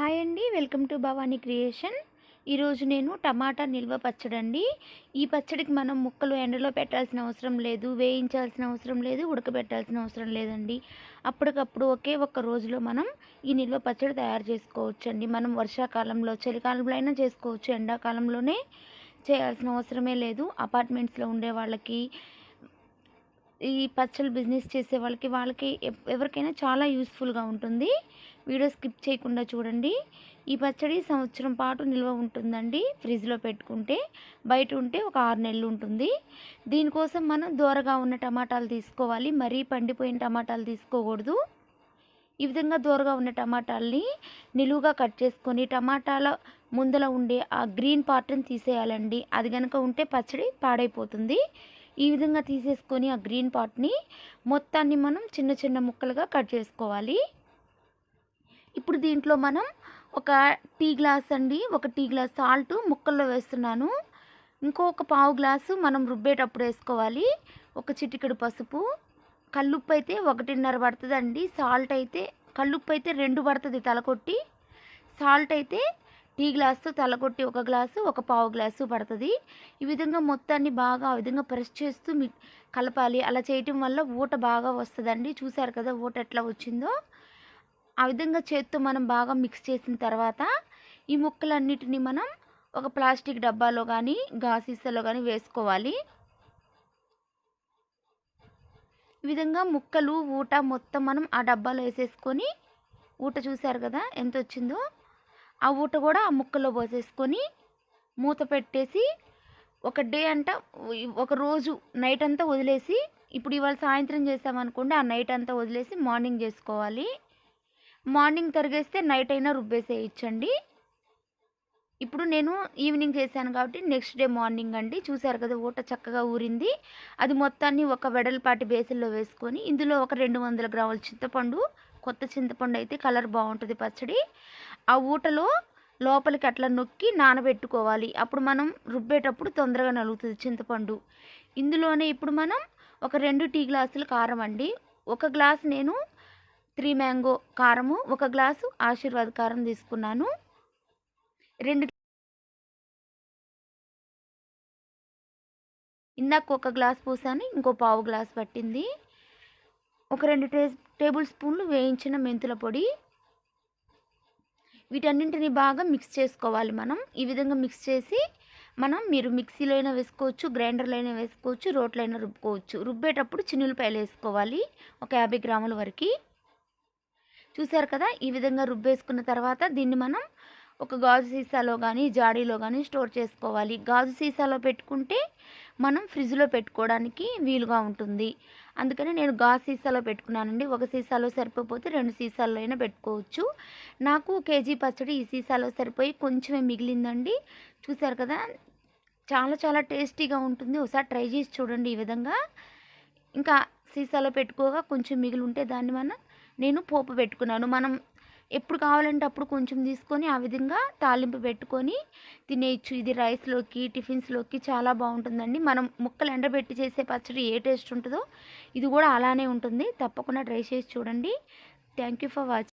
Hi అండి welcome to Bhavani creation. ఈరోజు నేను టమాటా నిల్వ పచ్చడి అండి ఈ పచ్చడికి మనం ముక్కలు ఎండలో పెట్టాల్సిన అవసరం లేదు వేయించాల్సిన అవసరం లేదు ఉడకబెట్టాల్సిన అవసరం లేదండి. అప్పటికప్పుడు ఒకే ఒక్క రోజులో మనం ఈ నిల్వ పచ్చడి తయారు చేసుకోవచ్చు అండి మనం వర్షాకాలంలో చలికాలంలో అయినా చేసుకోవచ్చు ఎండాకాలంలోనే చేయాల్సిన అవసరమే లేదు. అపార్ట్మెంట్స్లో ఉండే వాళ్ళకి ఈ పచ్చళ్ళు బిజినెస్ చేసే వాళ్ళకి వాళ్ళకి ఎవరికైనా చాలా యూస్ఫుల్గా ఉంటుంది. వీడియో స్కిప్ చేయకుండా చూడండి. ఈ పచ్చడి సంవత్సరం పాటు నిల్వ ఉంటుందండి. ఫ్రిడ్జ్లో పెట్టుకుంటే బయట ఉంటే ఒక ఆరు నెలలు ఉంటుంది. దీనికోసం మనం దూరగా ఉన్న టమాటాలు తీసుకోవాలి. మరీ పండిపోయిన టమాటాలు తీసుకోకూడదు. ఈ విధంగా దూరగా ఉన్న టమాటాలని నిలువుగా కట్ చేసుకొని టమాటాల ముందల ఉండే ఆ గ్రీన్ పార్ట్ని తీసేయాలండి. అది కనుక ఉంటే పచ్చడి పాడైపోతుంది. ఈ విధంగా తీసేసుకొని ఆ గ్రీన్ పార్ట్ని మొత్తాన్ని మనం చిన్న చిన్న ముక్కలుగా కట్ చేసుకోవాలి. ఇప్పుడు దీంట్లో మనం ఒక టీ గ్లాస్ అండి ఒక టీ గ్లాస్ సాల్ట్ ముక్కల్లో వేస్తున్నాను. ఇంకొక పావు గ్లాసు మనం రుబ్బేటప్పుడు వేసుకోవాలి. ఒక చిటికెడు పసుపు. కల్లుప్పు అయితే ఒకటిన్నర పడుతుందండి. సాల్ట్ అయితే కల్లుప్పు అయితే రెండు పడుతుంది తలకొట్టి. సాల్ట్ అయితే టీ గ్లాస్తో తలగొట్టి ఒక గ్లాసు ఒక పావు గ్లాసు పడుతుంది. ఈ విధంగా మొత్తాన్ని బాగా ఆ విధంగా ప్రెస్ చేస్తూ మీ కలపాలి. అలా చేయటం వల్ల ఊట బాగా వస్తుందండి. చూసారు కదా ఊట ఎట్లా వచ్చిందో. ఆ విధంగా చేత్తో మనం బాగా మిక్స్ చేసిన తర్వాత ఈ ముక్కలన్నిటిని మనం ఒక ప్లాస్టిక్ డబ్బాలో కానీ గాసీసలో కానీ వేసుకోవాలి. ఈ విధంగా ముక్కలు ఊట మొత్తం మనం ఆ డబ్బాలో వేసేసుకొని ఊట చూసారు కదా ఎంత వచ్చిందో. ఆ ఊట కూడా ఆ ముక్కలో పోసేసుకొని మూత పెట్టేసి ఒక డే అంట ఒక రోజు నైట్ అంతా వదిలేసి ఇప్పుడు ఇవాళ సాయంత్రం చేసామనుకోండి ఆ నైట్ అంతా వదిలేసి మార్నింగ్ చేసుకోవాలి. మార్నింగ్ తరిగేస్తే నైట్ అయినా రుబ్బేసేయచ్చండి. ఇప్పుడు నేను ఈవినింగ్ చేశాను కాబట్టి నెక్స్ట్ డే మార్నింగ్ అండి. చూసారు కదా ఊట చక్కగా ఊరింది. అది మొత్తాన్ని ఒక వెడల్పాటి బేసిన్లో వేసుకొని ఇందులో ఒక రెండు వందల గ్రాముల చింతపండు కొత్త చింతపండు అయితే కలర్ బాగుంటుంది పచ్చడి. ఆ ఊటలో లోపలికి అట్లా నొక్కి నానబెట్టుకోవాలి. అప్పుడు మనం రుబ్బేటప్పుడు తొందరగా నలుగుతుంది చింతపండు. ఇందులోనే ఇప్పుడు మనం ఒక రెండు టీ గ్లాసులు కారం అండి. ఒక గ్లాస్ నేను త్రీ మ్యాంగో కారము ఒక గ్లాసు ఆశీర్వాద్ కారం తీసుకున్నాను. రెండు ఇందాక ఒక గ్లాస్ పోసాను ఇంకో పావు గ్లాస్ పట్టింది. ఒక రెండు టే టేబుల్ స్పూన్లు వేయించిన మెంతుల పొడి. వీటన్నింటిని బాగా మిక్స్ చేసుకోవాలి మనం. ఈ విధంగా మిక్స్ చేసి మనం మీరు మిక్సీలో అయినా వేసుకోవచ్చు గ్రైండర్లో అయినా వేసుకోవచ్చు రోట్లో అయినా రుబ్బుకోవచ్చు. రుబ్బేటప్పుడు చిన్నులపాయలు వేసుకోవాలి ఒక యాభై గ్రాముల వరకు. చూసారు కదా ఈ విధంగా రుబ్బేసుకున్న తర్వాత దీన్ని మనం ఒక గాజు సీసాలో కానీ జాడీలో కానీ స్టోర్ చేసుకోవాలి. గాజు సీసాలో పెట్టుకుంటే మనం ఫ్రిడ్జ్లో పెట్టుకోవడానికి వీలుగా ఉంటుంది. అందుకని నేను గాజు సీసాలో పెట్టుకున్నానండి. ఒక సీసాలో సరిపోతే రెండు సీసాల్లో అయినా పెట్టుకోవచ్చు. నాకు కేజీ పచ్చడి ఈ సీసాలో సరిపోయి కొంచెమే మిగిలిందండి. చూసారు కదా? చాలా చాలా టేస్టీగా ఉంటుంది. ఒకసారి ట్రై చేసి చూడండి ఈ విధంగా. ఇంకా సీసాలో పెట్టుకోగా కొంచెం మిగిలి ఉంటే దాన్ని మనం నేను పోపు పెట్టుకున్నాను. మనం ఎప్పుడు కావాలంటే అప్పుడు కొంచెం తీసుకొని ఆ విధంగా తాలింపు పెట్టుకొని తినేయచ్చు. ఇది రైస్లోకి టిఫిన్స్లోకి చాలా బాగుంటుందండి. మనం ముక్కలు ఎండబెట్టి చేసే పచ్చడి ఏ టేస్ట్ ఉంటుందో ఇది కూడా అలానే ఉంటుంది. తప్పకుండా ట్రై చేసి చూడండి. Thank you for watching